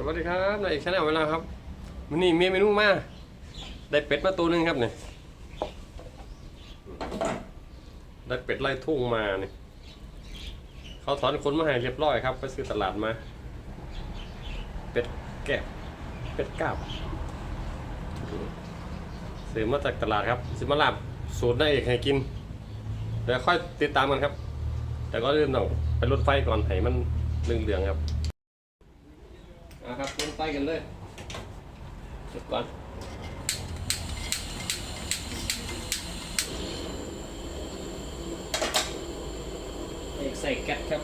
สวัสดีครับนายเอกชาแนลเวลาครับวันนี้มีเมนูมาได้เป็ดมาตัวหนึงครับเนี่ยได้เป็ดไล่ทุ่งมาเนี่ยเขาถอนขนมาให้เรียบร้อยครับ ไปซื้อตลาดมา เป็ดแกะเป็ดกาบซื้อมาจากตลาดครับซื้อมาลาบสูตรนายเอกให้กินเดี๋ยวค่อยติดตามกันครับ แต่ก็เริ่มต้องไปรถไฟก่อนให้มันเหลืองๆครับ นะครับลงไปกันเลยเดี๋ยวก่อนใส่แก๊สครับ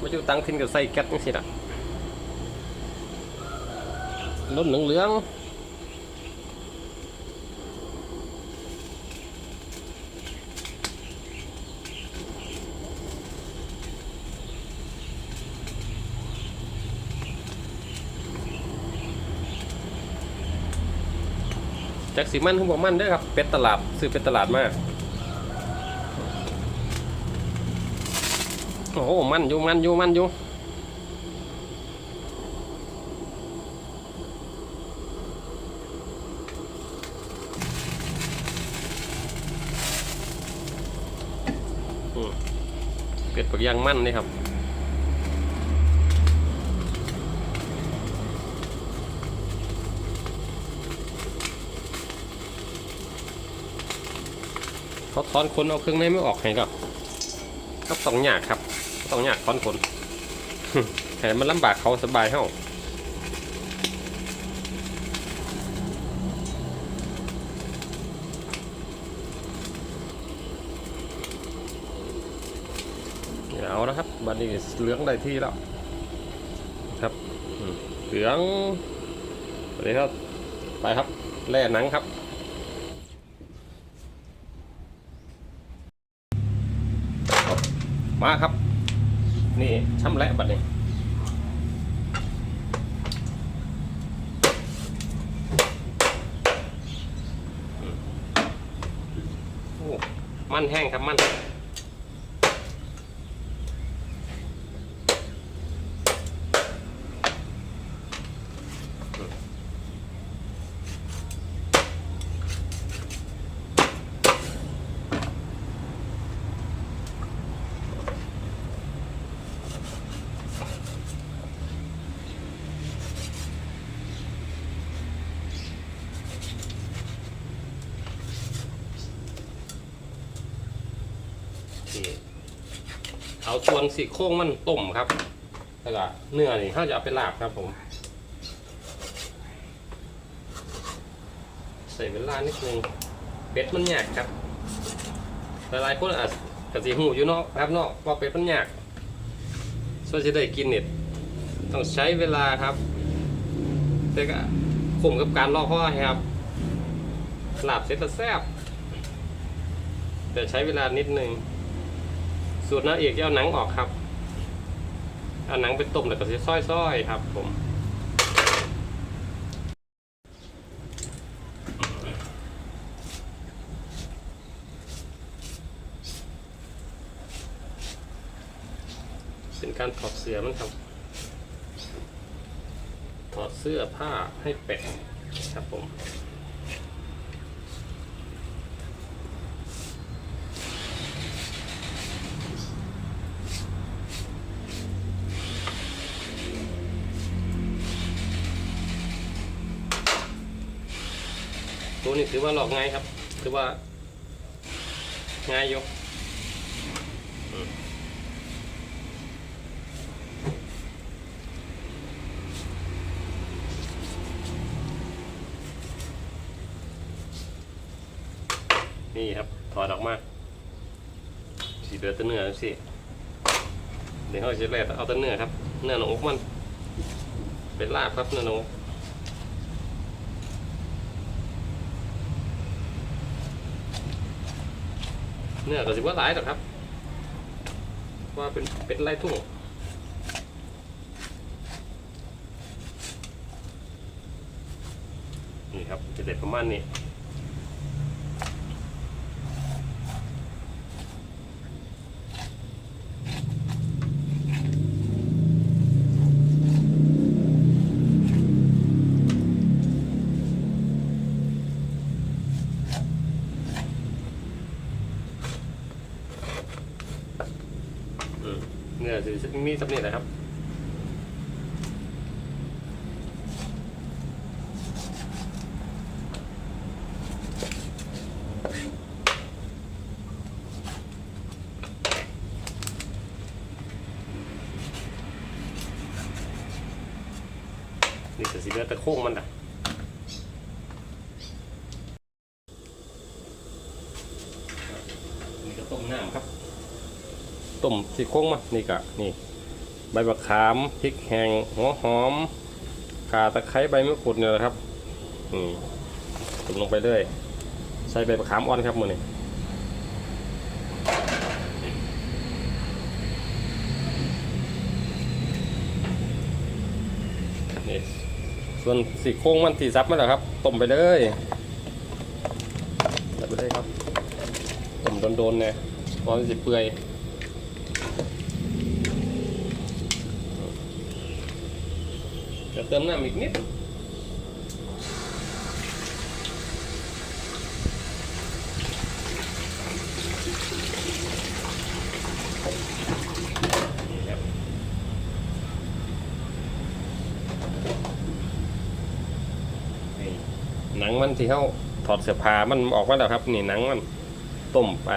มาอยู่ตั้งทิ้นกับใส่แก๊สนี่สิล่ะรถเหลืองๆ จากสีมันเขาบอกมันเด้อครับ เป็ดตลาดซื้อเป็ดตลาดมากโอ้โหมันอยู่มันอยู่มันอยู่เป็ดปักยางมันนี่ครับ เขาถอนขนเอาเครื่องในไม่ออกไงก็ก็ต้องยากครับต้องยากถอนขนให้มันลำบากเขาสบายเฮาเอาแล้วครับบัดนี้เหลืองได้ที่แล้วครับเหลืองไปครับไปครับแล่หนังครับ มาครับ นี่ช้ำแหละบัดนี้อืมโอ้มันแห้งครับมัน เอาส่วนสี่โครงมันต้มครับ แล้วก็เนื้อนี่เขาจะเอาไปลาบครับผมใส่เวลานิดนึงเป็ดมันยากครับหลายๆคนอาจกะสีหูอยู่นาะครับนาะว่าเป็ดมันยากส่วนจะได้กินเนี่ยต้องใช้เวลาครับแต่ก็คุ้มกับการรอคอครับลาบเสร็จแล้วแซ่บแต่ใช้เวลานิดนึง สูตรน้าเอกจะเอาหนังออกครับ เอาหนังไปต้มแล้วก็จะซ้อยๆครับ ผมเป็นการถอดเสื้อมันครับ ถอดเสื้อผ้าให้เป็ดครับผม นี้ถือว่าหลอกง่ายครับ ถือว่า ง่ายอยกนี่ครับ ถอดออกมาสีเหลือตัวเนื้อสิเดี๋ยวเราจะแล่เอาตัวเนื้อครับ เนื้อหนอกมัน เป็นลาบครับเนื้อหนอก เนื้อก็สิว่าหลายหรอกครับ ว่าเป็นเป็นไรทุ่งนี่ครับจะเด็ดประมาณนี้ จะมีสำเนียงนะครับนี่ก็สิเหลือแต่โค้งมันอะนี่ก็ต้มน้ำครับ ต้มซี่โครงมานี่กะนี่ ใบมะขามพริกแห้งหัวหอมข่าตะไคร้ใบมะกรูดเนี่ยแหละครับนี่ต้มลงไปเลยใส่ใบมะขามอ่อนครับมือนี่นี่ส่วนสีโครงมันสีซับมาแล้วครับต้มไปเลยใส่ไปเลยครับต้มโดนๆเนี่ยพอมันสิเปื่อย จะ เติมน้ำอีกนิดหนังมันที่เขาถอดเสื้อผ้ามันออกมาแล้วครับ นี่หนังมันต้มไป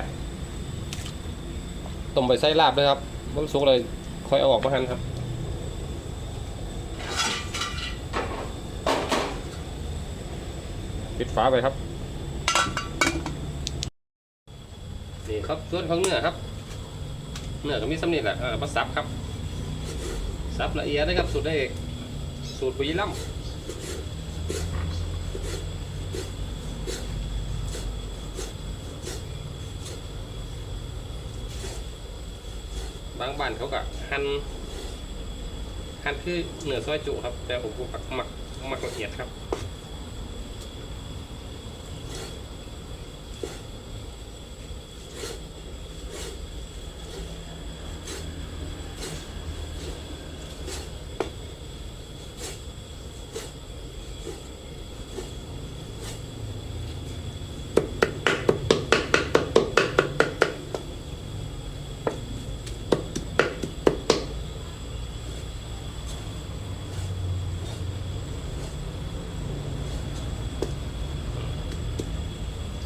ต้มไปใส่ลาบเลยครับมันสุกเลยค่อยเอาออกมาหันครับ ปิดฝาไปครับ นี่ครับส่วนของเนื้อครับ เนื้อก็มีสำนีแหละเออมาสับครับ สับละเอียดนะครับ สูตรได้สูตรบุรีรัมย์บางบ้านเขาก็หั่นหั่นคือเนื้อซอยจุครับ แต่ผมก็มักมักมักละเอียดครับ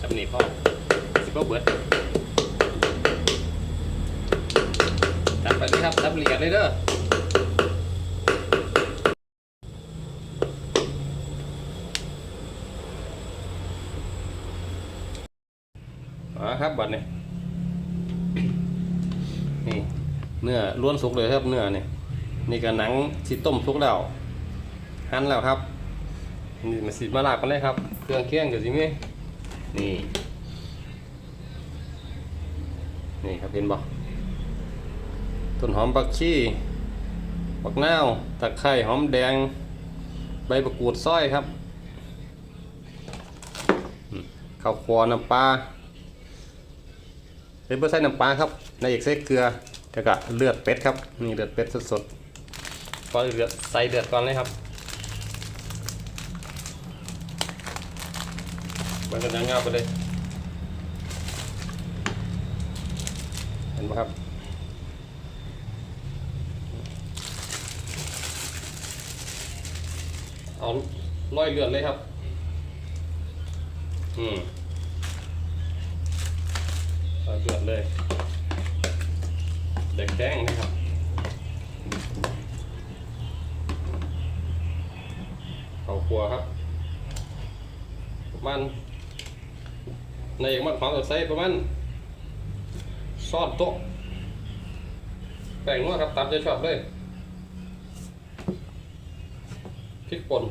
สำนีพ่อสิบเบิร์ดจับไปเลย ครับจับละเอียดเลยเด้ออ๋อครับบัดนี้นี่เนื้อล้วนสุกเลยครับเนื้อนี่นี่ก็หนังที่ต้มสุกแล้วหั่นแล้วครับนี่มาสิมาลาบกันเลยครับ เครื่องเคียงเดี๋ยวสิมีนี่นี่ครับเห็นบ่ ต้นหอมปักชีปักนาวตะไคร้หอมแดง ใบประกูดซ้อยครับข้าวควน้ำปลาเฮ้ยเบอร์ใส่น้ำปลาครับในเอกใส่เกลือแล้วก็เลือดเป็ดครับนี่เลือดเป็ดสดๆก็เลือดใส่เลือดก่อนเลยครับมันจะงเงาไปเลยเห็นไหมครับ เอาร้อยเลือดเลยครับ อืมร้อยเลือดเลยแดงแดงนะครับเขาครัวครับประมาณในอย่างมันความสดใสประมาณซอสโต๊ะแป้งนัวครับตามใจชอบเลย พริกป่น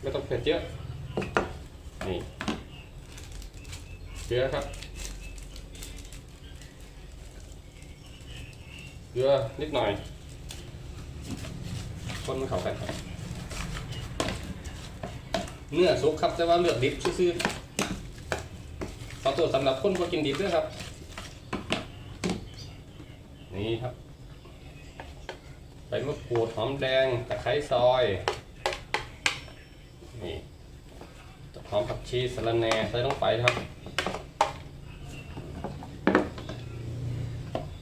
ไม่ต้องเผ็ดเยอะ นี่เกลือครับ เกลือนิดหน่อยคนมันเข้ากันครับเนื้อสุกครับ แต่ว่าเลือกดิบซื่อๆขอตัวสำหรับคนบ่กินดิบด้วยครับ นี่ครับ ใบมะกรูดหอมแดงตะไคร้ซอยนี่หอมผักชีสะระแหน่ใส่ลงไปครับ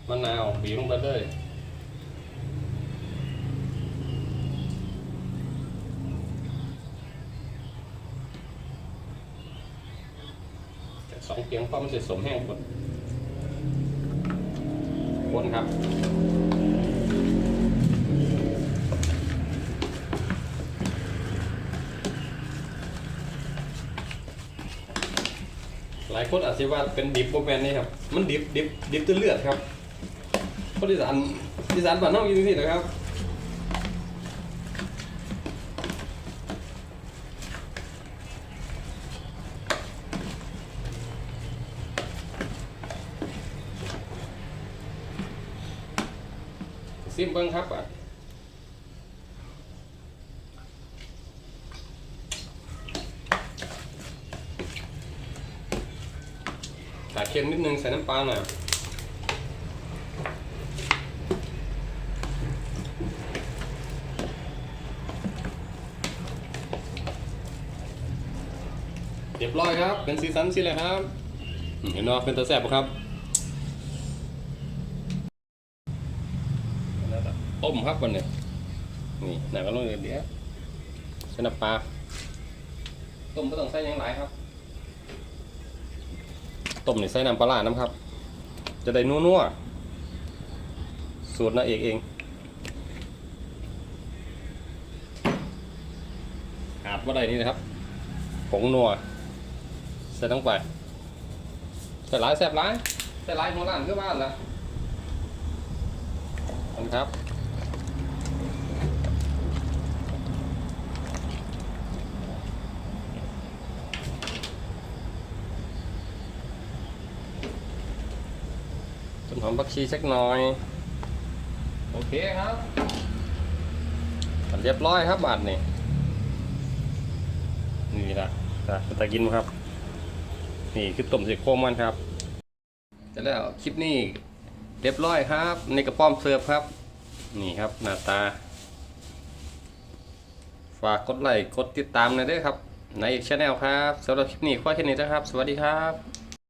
มันาวบีบลงไปเลยสองเกียงเพราะมันจะสมแห้งคนคนครับ หลาย คนอาจจะว่าเป็นดิบโบแมนนี่ครับ มันดิบดิบดิบตัวเลือดครับคนอีสานอีสานบ้านนอกยู่ที่นะครับซิมเบิ้งครับอะาเค็มนิดนึงใส่น้ำปลาหน่อยเรียบร้อยครับ เป็นซีซันสิเลยครับ เห็นเนาะเป็นตัวแซ่บปะครับต้มครับวันนี้นี่หนังก็ลงเดี๋ยวใส่น้ำปลาต้มไม่ต้องใส่ยังหลายครับ ต้มนี่ใส่น้ำปลาร้าน้ำครับ จะได้นัวๆ สูตรนาเอกเองขาดว่าใดนี่นะครับผงนัวใส่ต้องไปใส่หลายแซ่บหลายใส่หลายหัวล้านคือบ้านละขอบคุณครับ หอมผักชีสักหน่อย โอเคครับเรียบร้อยครับบาทนี่นี่ละจะตะกินมั้ยครับ นี่คือต้มเสียโครงมันครับจะแล้วคลิปนี้เรียบร้อยครับในกระป้อมเสิร์ฟครับ นี่ครับหน้าตา ฝากกดไลค์กดติดตามหน่อยด้วยครับ ในช anel ครับสำหรับคลิปนี้ขอแค่นี้นะครับ สวัสดีครับ